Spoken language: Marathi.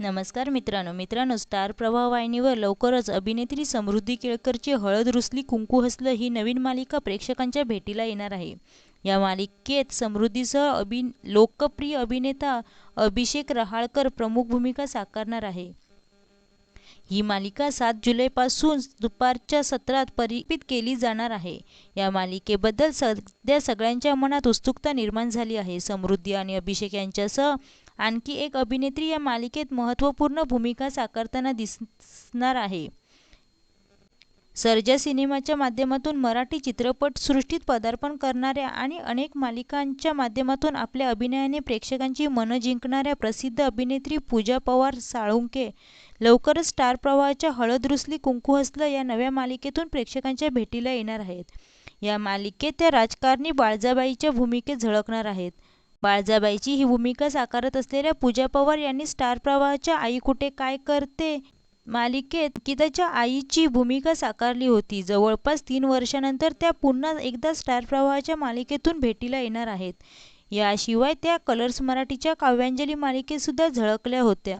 नमस्कार मित्रांनो मित्रांनो स्टार प्रवाह वाहिनीवर लवकरच अभिनेत्री समृद्धी केळकरची हळद रुसली कुंकू हसलं ही नवीन मालिका प्रेक्षकांच्या भेटीला येणार आहे. या मालिकेत समृद्धीसह अभि लोकप्रिय अभिनेता अभिषेक रहाळकर प्रमुख भूमिका साकारणार आहे. ही मालिका सात जुलैपासून दुपारच्या सत्रात परिपित केली जाणार आहे. या मालिकेबद्दल सध्या सगळ्यांच्या मनात उत्सुकता निर्माण झाली आहे. समृद्धी आणि अभिषेक यांच्यासह आणखी एक अभिनेत्री या मालिकेत महत्त्वपूर्ण भूमिका साकारताना दिसणार आहे. सर्जा सिनेमाच्या माध्यमातून मराठी चित्रपटसृष्टीत पदार्पण करणाऱ्या आणि अनेक मालिकांच्या माध्यमातून आपल्या अभिनयाने प्रेक्षकांची मनं जिंकणाऱ्या प्रसिद्ध अभिनेत्री पूजा पवार साळुंके लवकरच स्टार प्रवाहाच्या हळद रुसली कुंकू हसलं या नव्या मालिकेतून प्रेक्षकांच्या भेटीला येणार आहेत. या मालिकेत त्या राजकारणी बाळजाबाईच्या भूमिकेत झळकणार आहेत. बाळजाबाईची ही भूमिका साकारत असलेल्या पूजा पवार यांनी स्टार प्रवाहाच्या आई कुठे काय करते? मालिकेत गीताच्या आईची भूमिका साकारली होती. जवळपास तीन वर्षानंतर त्या पुन्हा एकदा स्टार प्रवाहाच्या मालिकेतून भेटीला येणार आहेत. याशिवाय त्या कलर्स मराठीच्या काव्यांजली मालिकेतसुद्धा झळकल्या होत्या.